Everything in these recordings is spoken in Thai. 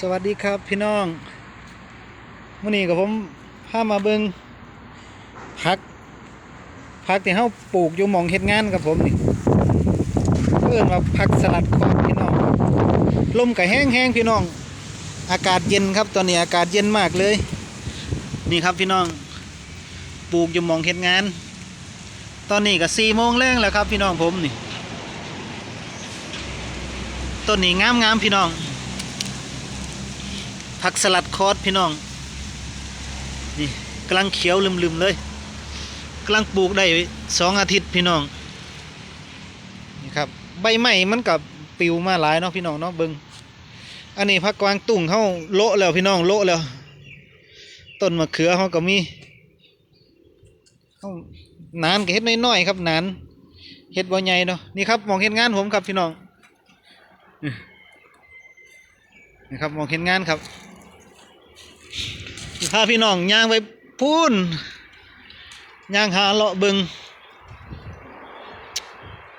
สวัสดีครับพี่น้องมื่อนี้กับผมพามาเบิงผักผักที่เฮาปลูกอยู่หมองเฮ็ดงานกับผมนี่เพื่อนว่าผักสลัดคอพี่น้อง ลมก็แห้งๆพี่น้อง อากาศเย็นครับตอนนี้อากาศเย็นมากเลย นี่ครับพี่น้อง ปลูกอยู่หมองเฮ็ดงาน ตอนนี้ก็สี่โมงแรงแล้วครับพี่น้องผมนี่ต้นนี้งามๆพี่น้อง ผักสลัดคอสพี่น้อง นี่กำลังเขียวลืมๆเลยกำลังปลูกได้สองอาทิตย์พี่น้อง นี่ครับ ใบไม้มันกับปิวมาหลายเนาะพี่น้องเนาะเบิงอันนี้ผักกวางตุ่งเข้าโละแล้วพี่น้องโละแล้ว ต้นมะเขือเขาก็มีเขาหนานก็เฮ็ดน้อยๆครับหนานเฮ็ดบ่ใหญ่เนาะนี่ครับมองเห็นงานผมครับพี่น้องนี่ครับมองเห็นงานครับ พาพี่น้องย่างไปพูนย่างหาเลาะบิง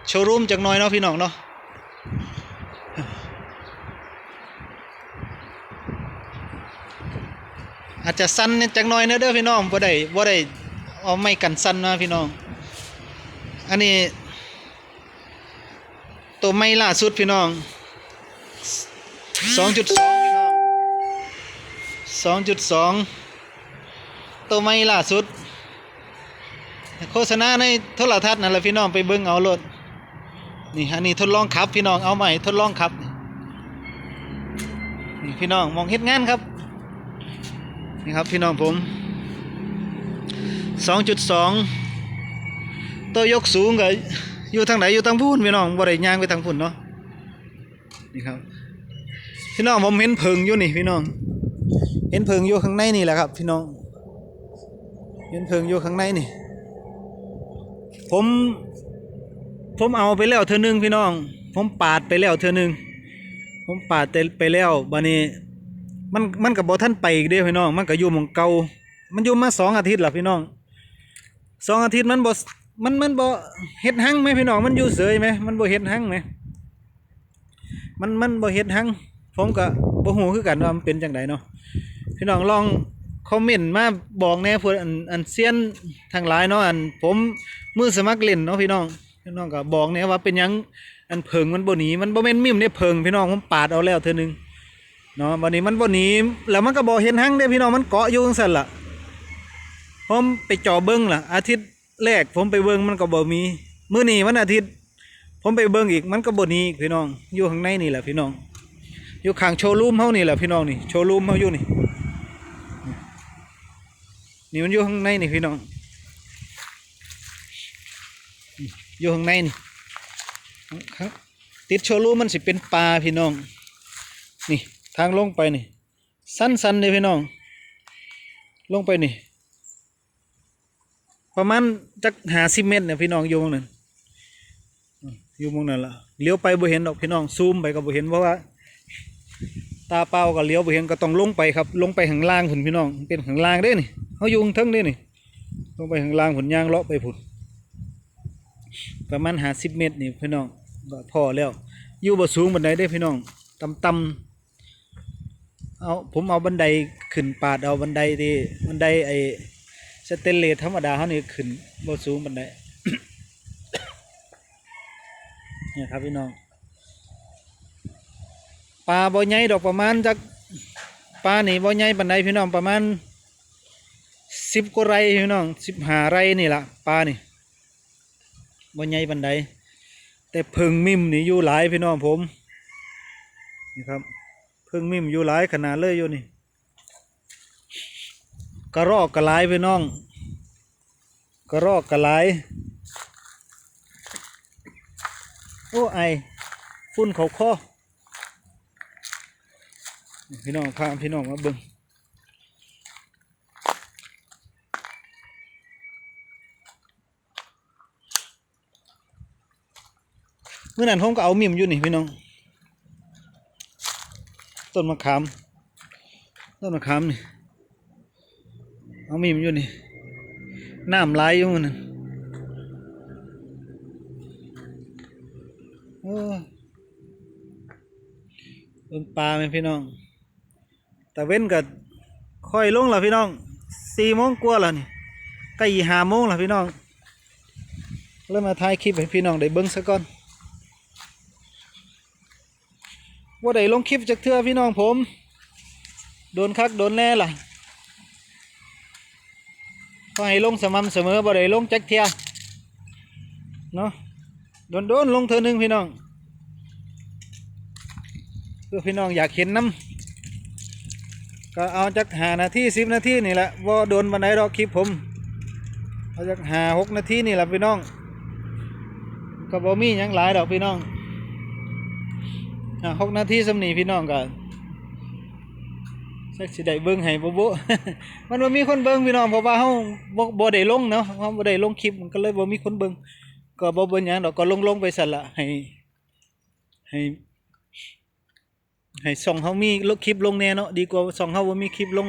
โชว์รูมจากน้อยเนาะพี่น้องเนาะอาจจะสั้นจากน้อยเนอะเด้อพี่น้องบ่ได้บ่ได้เอาไม่กันสั้นนะพี่น้อง อันนี้ ตัวไม่ล่าสุดพี่น้องสองจุดสอง พี่น้องสองจุดสองตัวไม่ล่าสุด โฆษณาในโทรทัศน์นั่นแหละพี่น้องไปเบิ้งเอารถนี่อันนี้ทดลองขับพี่น้องเอาใหม่ทดลองขับนี่พี่น้องมองเฮ็ดงานครับนี่ครับพี่น้องผมสองจุดสองตัวยกสูงก็อยู่ทางไหนอยู่ทางพูนพี่น้องบ่ได้ย่างไปทางพุ่นเนาะนี่ครับพี่น้องผมเห็นเพิงอยู่นี่พี่น้อง เห็นเพิงอยู่ข้างในนี่แหละครับ พี่น้อง เห็นเพิงอยู่ข้างในนี่ ผม ผมเอาไปแล้วเธอหนึ่งพี่น้อง ผมปาดไปแล้วเธอหนึ่งผมปาดไปแล้วบัดนี้มันมันกับบอท่านไปอีกเด้อพี่น้อง มันก็อยู่มองเก่ามันอยู่มาสองอาทิตย์แล้วพี่น้องสองอาทิตย์มันบ่มันมันบ่เฮ็ดหั่งไหมพี่น้องมันอยู่เสยไหมมันบ่เฮ็ดหั่งไหมมันมันบ่เฮ็ดหั่งผมก็บ่ฮู้คือกันว่ามันเป็นจังไดเนาะ พี่น้องลองคอมเมนต์มาบอกแน่พวกอันอันเซียนทั้งหลายเนาะอันผมมือสมัครเล่นเนาะพี่น้องพี่น้องก็บอกแน่ว่าเป็นยังอันเพิงมันบ่หนีมันบ่แม่นมิมได้เพิงพี่น้องผมปาดเอาแล้วเทื่อนึงเนาะบัดนี้มันบ่หนีแล้วมันก็บ่เห็นหังเด้พี่น้องมันเกาะอยู่จังซั่นล่ะผมไปจ่อเบิ่งล่ะ อาทิตย์แรกผมไปเบิ่งมันก็บ่มีมื้อนี้วันอาทิตย์ ผมไปเบิ่งอีกมันก็บ่หนีอีกพี่น้องอยู่ข้างในนี่แหละพี่น้องอยู่ข้างโชว์รูมเฮานี่แหละพี่น้องนี่โชว์รูมเฮาอยู่นี่ นี่มันอยู่ข้างในนี่พี่น้อง อยู่ข้างในนี่ติดโชว์รูมมันสิเป็นปลาพี่น้อง นี่ทางลงไปนี่ สั้นๆเลยพี่น้อง ลงไปนี่ ประมาณจักหาสิเมตรเนี่ยพี่น้องอยู่ตรงนั้นอยู่ตรงนั้นละเลี้ยวไปบ่เห็นดอกพี่น้องซูมไปก็บ่เห็นเพราะว่า ตาเปล่าก็เลี้ยวไปเห็นก็ต้องลงไปครับ ลงไปข้างล่างผุนพี่น้อง เป็นข้างล่างเด้นี่ เขาอยู่ข้งเทิงเด้นี่ลงไปข้างล่างผุนยางเลาะไปผุนประมาณหาสิบเมตรนี่พี่น้องก็พอแล้ว อยู่บ่สูงบันไดเด้พี่น้องต่ำต่ำๆเอาผมเอาบันไดขึ้นปาดเอาบันไดที่บันไดไอ้สเตนเลสธรรมดาเขานี่ขึ้นบ่สูงบันไดเนี่ยครับพี่น้องปลาบ่ใหญ่ดอกประมาณจักปลาหนีบ่ใหญ่ปานใดพี่น้องประมาณ สิบกว่าไรพี่น้องสิบหาไรนี่ละปลานี่บ่ใหญ่ปานใดแต่เพิงมิมนี่อยู่หลายพี่น้องผมนี่ครับเพิงมิมอยู่หลายขนาดเลยอยู่นี่กระรอกกระหลพี่น้อง กระรอกกระหลโอ้ไอฝุ่นเขาคอพี่น้องพาพี่น้องมาเบิ่ง มื่อนั้นผมก็เอามิมอยู่นี่พี่น้อง ต้นมะขาม ต้นมะขามนี่เอามิมอยู่นี่น้ำไหลายอยู่นั่นโอ้เป็นปลาไหมพี่น้อง แต่เว้นก็ค่อยลงแล้วพี่น้องสี่โมงกว่าแล้วนี่ใกล้ห้าโมงแล้วพี่น้องเริ่มมาถ่ายคลิปให้พี่น้องได้เบิ่งซะก่อน ว่าได้ลงคลิปจากเทือพี่น้องผม โดนคักโดนแน่ล่ะก็ให้ลงสม่ำเสมอบ่ได้ลงจักเทียเนาะโดนโดนลงเธอหนึ่งพี่น้องเพื่อพี่น้องอยากเห็นน้ำก็เอาจักหานาทีสิบนาทีนี่แหละว่าโดนบันไดดอกคลิปผมเอาจักหาหกนาทีนี่แหละพี่น้องก็บ่มีหยังหลายดอกพี่น้อง อ่าหกนาทีสำนีพี่น้องก็สักสิได้เบิ่งให้บ่บ่มันบ่มีคนเบิ่งพี่น้องเพราะว่าเฮาบ่บ่ได้ลงเนาะเฮาบ่ได้ลงคลิปมันก็เลยบ่มีคนเบิ่งก็บ่เบิ่งหยังดอกก็ลงลงไปสั่นละให้ให้ให้ช่องเฮามีลคลิปลงแน่เนาะดีกว่าช่องเฮาบ่มีคลิปลง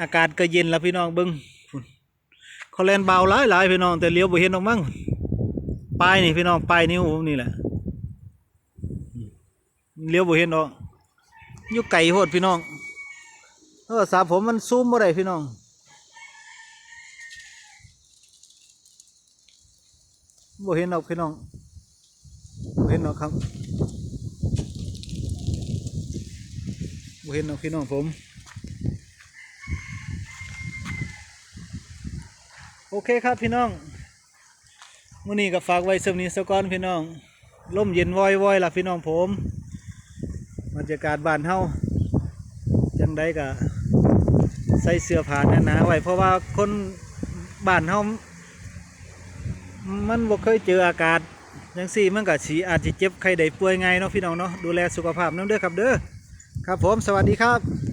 อากาศก็เย็นแล้วพี่น้องเบิ่งพุ่นเขาแล่นเบาหลายหลายพี่น้องแต่เลี้ยวบ่เห็นออกมั้งปลายนี่พี่น้องปลายนิ้วผมนี่แหละ เลี้ยวบ่เห็นดอกอยู่ไกลโพดพี่น้องโทรศัพท์ผมมันซูมบ่ได้พี่น้องบ่เห็นดอกพี่น้องบ่เห็นดอกครับบ่เห็นดอกพี่น้องผมโอเคครับพี่น้องมื้อนี้ก็ฝากไว้สำนี้สก่อนพี่น้องลมเย็นวอยๆล่ะพี่น้องผม บรรยากาศบ้านเฮาจังได้ก็ใส่เสื้อผ้าหนาๆไว้เพราะว่าคนบ้านเฮามันบ่เคยเจออากาศยังสี่มันก็สิอาจจะเจ็บใครได้ป่วยไงเนาะพี่น้องเนาะดูแลสุขภาพน้ำเด้อครับเด้อครับผมสวัสดีครับ